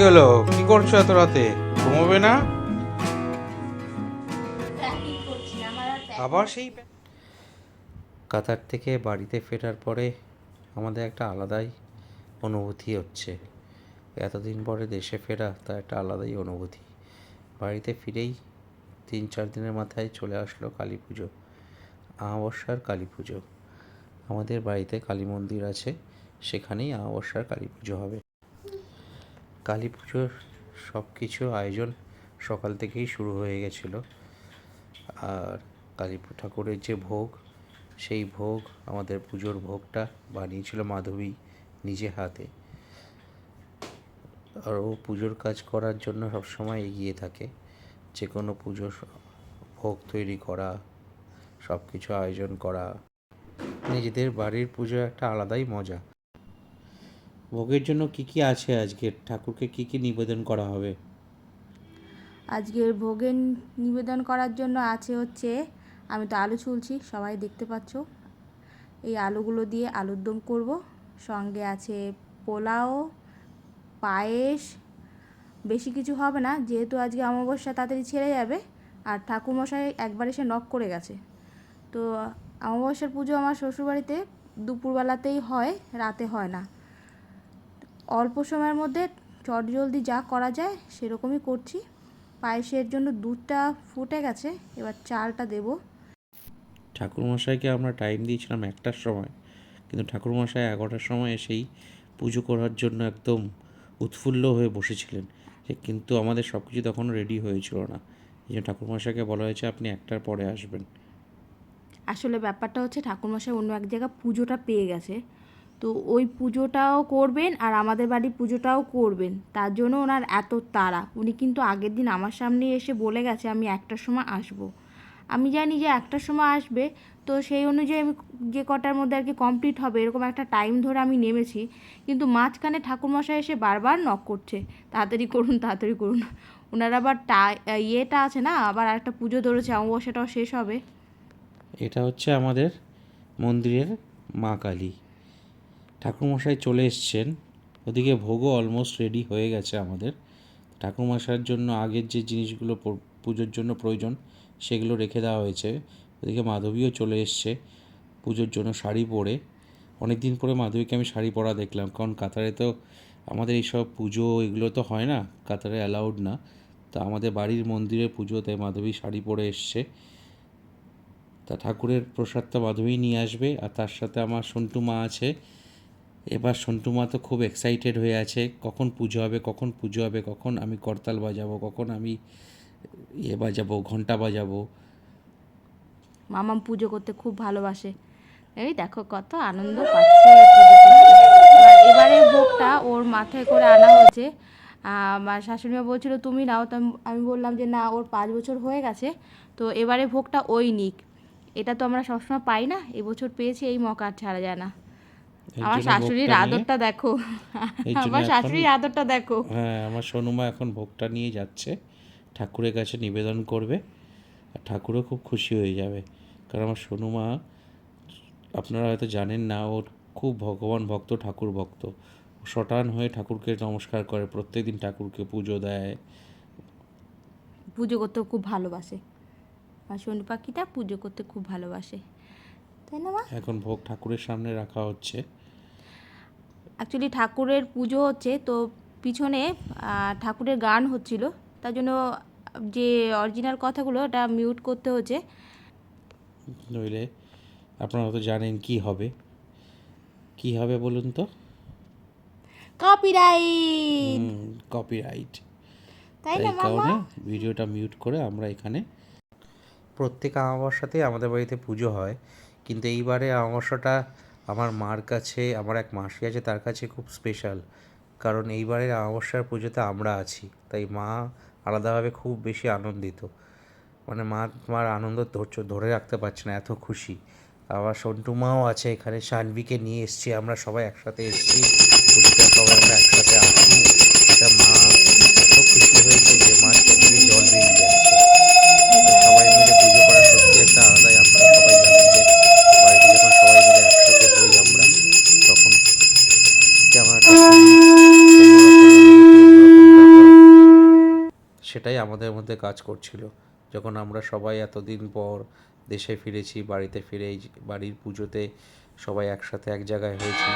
কি হলো? কি করছ এত রাতে? ঘুমোবে না? আবার সেই কাতার থেকে বাড়িতে ফেরার পরে আমাদের একটা আলাদাই অনুভূতি হচ্ছে। এতদিন পরে দেশে ফেরা, তা একটা আলাদাই অনুভূতি। বাড়িতে ফিরেই তিন, চার দিনের মাথায় চলে আসলো কালী পুজো। আমাবস্যার কালী পুজো। আমাদের বাড়িতে কালী মন্দির আছে, সেখানেই আমাবস্যার কালী পুজো হবে। কালী পুজোর সব কিছু আয়োজন সকাল থেকেই শুরু হয়ে গেছিল। আর কালী ঠাকুরের যে ভোগ, সেই ভোগ, আমাদের পুজোর ভোগটা বানিয়েছিল মাধবী নিজে হাতে। আর ও পুজোর কাজ করার জন্য সবসময় এগিয়ে থাকে। যে কোনো পুজোর ভোগ তৈরি করা সব কিছু আয়োজন করা, নিজেদের বাড়ির পুজো একটা আলাদাই মজা। ভোগের জন্য কি কি আছে আজকে? ঠাকুরকে কি কি নিবেদন করা হবে? আজকের ভোগের নিবেদন করার জন্য আছে হচ্ছে, আমি তো আলু ছুলছি, সবাই দেখতে পাচ্ছ। এই আলুগুলো দিয়ে আলুর দম করব। সঙ্গে আছে পোলাও, পায়েস, বেশি কিছু হবে না, যেহেতু আজকে অমাবস্যা তাড়াতাড়ি ছেড়ে যাবে, আর ঠাকুরমশাই একবার এসে নক করে গেছে। তো অমাবস্যার পুজো আমার শ্বশুরবাড়িতে দুপুরবেলাতেই হয়, রাতে হয় না। অল্প সময়ের মধ্যে চটজলদি যা করা যায় সেরকমই করছি। পায়েসের জন্য দুধটা ফুটে গেছে এবার চালটা দেব। ঠাকুরমশাইকে আমরা টাইম দিয়েছিলাম একটার সময় কিন্তু ঠাকুরমশাই এগারোটার সময় এসেই পুজো করার জন্য একদম উৎফুল্ল হয়ে বসেছিলেন। যে কিন্তু আমাদের সব কিছু তখনও রেডি হয়েছিল না। এই জন্য ঠাকুরমশাইকে বলা হয়েছে আপনি একটার পরে আসবেন। আসলে ব্যাপারটা হচ্ছে ঠাকুরমশাই অন্য এক জায়গায় পুজোটা পেয়ে গেছে। তো ওই পুজোটাও করবেন আর আমাদের বাড়ির পুজোটাও করবেন। তার জন্য ওনার এত তাড়া। উনি কিন্তু আগের দিন আমার সামনে এসে বলে গেছে, আমি একটার সময় আসব। আমি জানি যে একটার সময় আসবে, তো সেই অনুযায়ী আমি যে কটার মধ্যে আর কি কমপ্লিট হবে, এরকম একটা টাইম ধরে আমি নেমেছি। কিন্তু মাঝখানে ঠাকুরমশাই এসে বারবার নক করছে, তাড়াতাড়ি করুন তাড়াতাড়ি করুন। ওনার আবার টা ইয়েটা আছে না, আবার একটা পুজো ধরেছে, অমাবস্যাটাও শেষ হবে। এটা হচ্ছে আমাদের মন্দিরের মা কালী। ঠাকুরমশাই চলে এসছেন। ওদিকে ভোগও অলমোস্ট রেডি হয়ে গেছে আমাদের। ঠাকুরমশাইয়ের জন্য আগের যে জিনিসগুলো পুজোর জন্য প্রয়োজন, সেগুলো রেখে দেওয়া হয়েছে। ওদিকে মাধবীও চলে এসছে পুজোর জন্য শাড়ি পরে। অনেক দিন পরে মাধবীকে আমি শাড়ি পরা দেখলাম, কারণ কাতারে তো আমাদের এইসব পুজো এগুলো তো হয় না, কাতারে অ্যালাউড না। তা আমাদের বাড়ির মন্দিরে পুজো তাই মাধবী শাড়ি পরে এসছে। তা ঠাকুরের প্রসাদটা মাধবী নিয়ে আসবে, আর তার সাথে আমার সন্টু মা আছে এবার সন্টু মা তো খুব এক্সাইটেড হয়ে আছে, কখন পুজো হবে, কখন পুজো হবে, কখন আমি করতাল বাজাবো, কখন আমি ইয়ে বাজাবো, ঘণ্টা বাজাবো। মামাম পুজো করতে খুব ভালোবাসে। এই দেখো কত আনন্দ পাচ্ছে। এবার ভোগটা ওর মাথায় করে আনা হয়েছে। আমার শাশুড়িমা বলছিল, তুমি নাও। তো আমি- বললাম যে, না, ওর পাঁচ বছর হয়ে গেছে, তো এবারে ভোগটা ওই নিক। এটা তো আমরা সবসময় পাই না, এবছর পেয়েছি এই মকা আর ছাড়া যায় না আমার শাশুড়ির আদরটা দেখো। আমার শাশুড়ির আদরটা দেখো। হ্যাঁ আমার সোনুমা এখন ভোগটা নিয়ে যাচ্ছে। ঠাকুরের কাছে নিবেদন করবে। আর ঠাকুরও খুব খুশি হয়ে যাবে। কারণ আমার সোনুমা আপনারা হয়তো জানেন না ওর খুব ভগবান ভক্ত ঠাকুর ভক্ত। শটান হয়ে ঠাকুরকে নমস্কার করে। প্রত্যেকদিন ঠাকুরকে পুজো দেয়। পুজো করতেও খুব ভালোবাসে। আর শনি পাখিটা পুজো করতে খুব ভালোবাসে। তাই না মা? এখন ভোগ ঠাকুরের সামনে রাখা হচ্ছে। অ্যাকচুয়ালি ঠাকুরের পুজো হচ্ছে তো পিছনে ঠাকুরের গান হচ্ছিল। তার জন্য যে অরিজিনাল কথাগুলো ওটা মিউট করতে হচ্ছে। নইলে আপনারা হয়তো জানেন কি হবে। কি হবে বলুন তো? কপিরাইট কপিরাইট তাই তাই না মামা? কারণে ভিডিওটা মিউট করে আমরা এখানে প্রত্যেক আমাবস্যাতেই আমাদের বাড়িতে পুজো হয়। কিন্তু এইবারে আমাবস্যাটা আমার মার কাছে, আমার এক মাসি আছে তার কাছে খুব স্পেশাল কারণ এইবারের অমাবস্যার পুজোতে আমরা আছি। তাই মা আলাদাভাবে খুব বেশি আনন্দিত। মানে মা, মার আনন্দ ধরে রাখতে পারছে না, এত খুশি। আবার সন্টু মাও আছে এখানে, সানভিকে নিয়ে এসছি আমরা সবাই একসাথে এসছি। পুজোটা সবাই আমরা একসাথে আছি। এটা মা এত খুশি হয়েছে যে মা চোখ দিয়ে জল বেরিয়ে আমাদের মধ্যে কাজ করছিল। যখন আমরা সবাই এতদিন পর দেশে ফিরেছি, বাড়িতে ফিরে বাড়ির পুজোতে সবাই একসাথে এক জায়গায় হয়েছি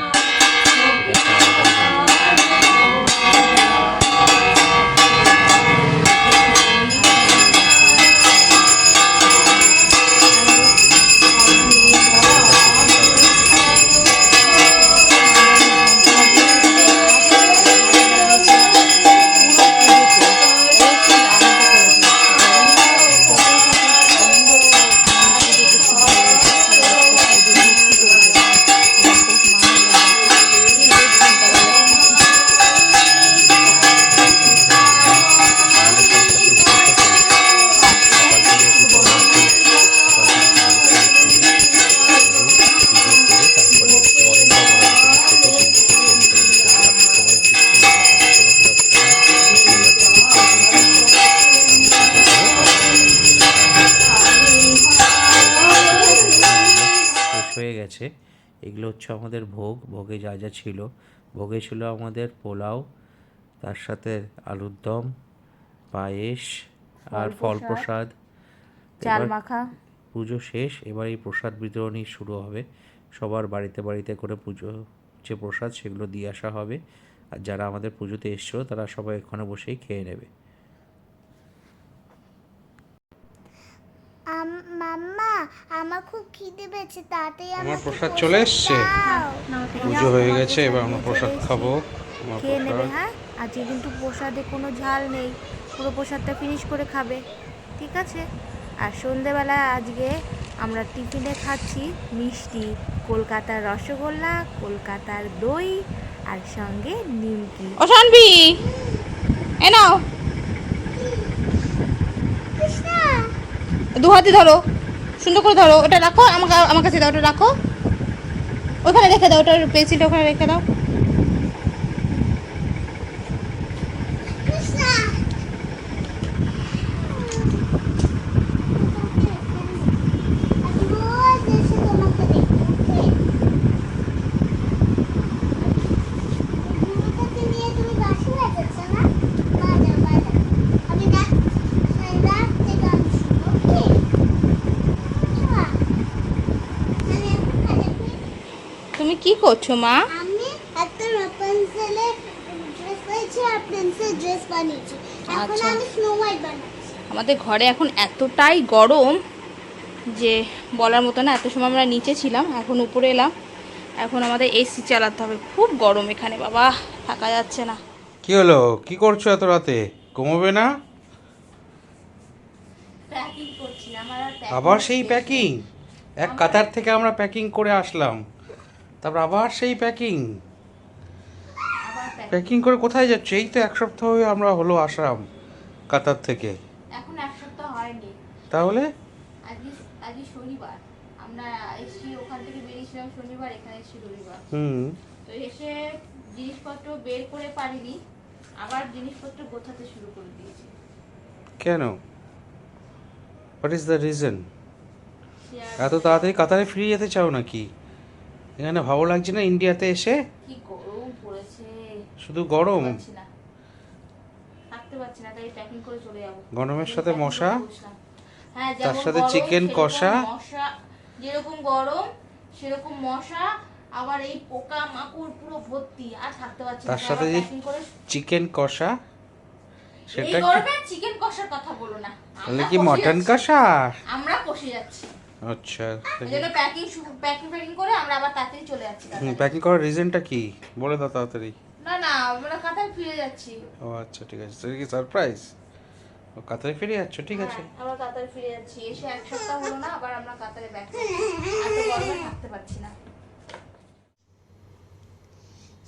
হচ্ছে আমাদের ভোগ ভোগে যা যা ছিল। ভোগে ছিল আমাদের পোলাও তার সাথে আলুর দম পায়েস আর ফল প্রসাদ চাল এবার মাখা। পুজো শেষ এবার এই প্রসাদ বিতরণী শুরু হবে। সবার বাড়িতে বাড়িতে করে পুজো যে প্রসাদ সেগুলো দিয়ে আসা হবে। আর যারা আমাদের পুজোতে এসছো তারা সবাই এখানে বসেই খেয়ে নেবে। মাম্মা আমার খুব খিদে পেয়েছে তাড়াতাড়ি আমার প্রসাদ চলে এসছে? পুজো হয়ে গেছে এবার আমরা প্রসাদ খাব। খেয়ে নেবে হ্যাঁ? আজকে কিন্তু প্রসাদে কোনো ঝাল নেই পুরো প্রসাদটা ফিনিশ করে খাবে ঠিক আছে? আর সন্ধেবেলা আজকে আমরা টিফিনে খাচ্ছি মিষ্টি কলকাতার রসগোল্লা কলকাতার দই আর সঙ্গে নিমকি। ও শানবি এ নাও। দু হাতে ধরো, সুন্দর করে ধরো, ওটা রাখো, আমাকে আমার কাছে দাও, ওটা রাখো। ওখানে রেখে দাও, ওটার পেন্সিলটা ওখানে রেখে দাও কৃষ্ণা আমি রোজ এসে তোমাকে দেখি ওকে নিয়ে তুমি বাসি বাজাচ্ছ না বাজা বাজা আমি রাত রাত থেকে আমি শুনো ওকে আমি এখন কাজে ফিরি। তুমি কি করছ মা? আমি একটা রাপানজেলের ড্রেস পেয়েছি আর প্রিন্সেস ড্রেস বানিয়েছি। এখন আচ্ছা। আমি স্নো হোয়াইট বানাচ্ছি। আমাদের ঘরে এখন এতটাই গরম যে বলার মতো না এত সময় আমরা নিচে ছিলাম এখন উপরে এলাম। এখন আমাদের এসি চালাতে হবে। খুব গরম এখানে বাবা থাকা যাচ্ছে না। কি হলো? কি করছ এত রাতে? ঘুমোবে না? প্যাকিং করছি না আবার সেই প্যাকিং এক কাতার থেকে আমরা প্যাকিং করে আসলাম। তারপর আবার সেই প্যাকিং প্যাকিং করে কোথায় যাচ্ছে? এই তো এক সপ্তাহ হয়ে আমরা হলো আসাম কাতার থেকে। এখন এক সপ্তাহ হয়নি। তাহলে? আজকে আজকে শনিবার। আমরা এসছি ওখান থেকে বেরিয়েছিলাম শনিবার এখানে এসছি রবিবার। হুম। তো এসে জিনিসপত্র বের করে পারিনি আবার জিনিসপত্র গোছাতে শুরু করে দিয়েছি। কেন? হোয়াট ইজ দ্য রিজন এত তাড়াতাড়ি কাতারে ফিরে যেতে চাও নাকি? এখানে ভালো লাগছে না ইন্ডিয়াতে এসে? কি গরম পড়েছে। শুধু গরম? থাকতে পারছি না তাই প্যাকিং করে চলে যাব। গরমের সাথে মশা? হ্যাঁ তার সাথে চিকেন কষা। মশা যেরকম গরম সেরকম মশা আবার এই পোকা মাকড় পুরো ভর্তি আর থাকতে পারছি তার সাথে যে চিকেন কষা? সেটা কি চিকেন কষার কথা বলো না। তাহলে কি মটন কষা? আমরা কষে যাচ্ছি। আচ্ছা এই জন্য প্যাকিং প্যাকিং প্যাকিং করে আমরা আবার তাড়াতাড়ি চলে যাচ্ছি প্যাকিং করার রিজনটা কি? বলে দাও তাড়াতাড়ি। না না আমরা কাতার ফিরে যাচ্ছি। ও আচ্ছা ঠিক আছে। সেটা কি সারপ্রাইজ ও কাতারে ফিরে যাচ্ছ ঠিক আছে। হ্যাঁ, আমরা কাতার ফিরে যাচ্ছি। এসে এক সপ্তাহ হলো না আবার আমরা কাতারে ব্যাক এত গরমে থাকতে পারছি না।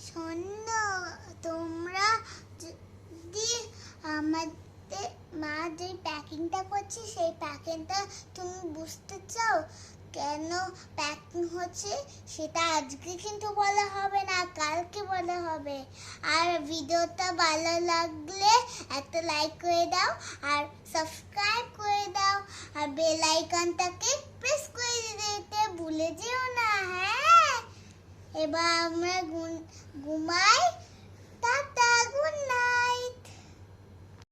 শোনো তোমরা যদি আমাদের মা যে প্যাকিংটা করছে, সেই প্যাকিংটা তুমি বুঝতে চাও কেন প্যাকিং হচ্ছে? সেটা আজকে কিন্তু বলা হবে না, কালকে বলা হবে। আর ভিডিওটা ভালো লাগলে একটা লাইক করে দাও, আর সাবস্ক্রাইব করে দাও, আর বেল আইকনটাকে প্রেস করে দিতে ভুলে যেও না হ্যাঁ? এবার আমরা ঘুম- ঘুমাই।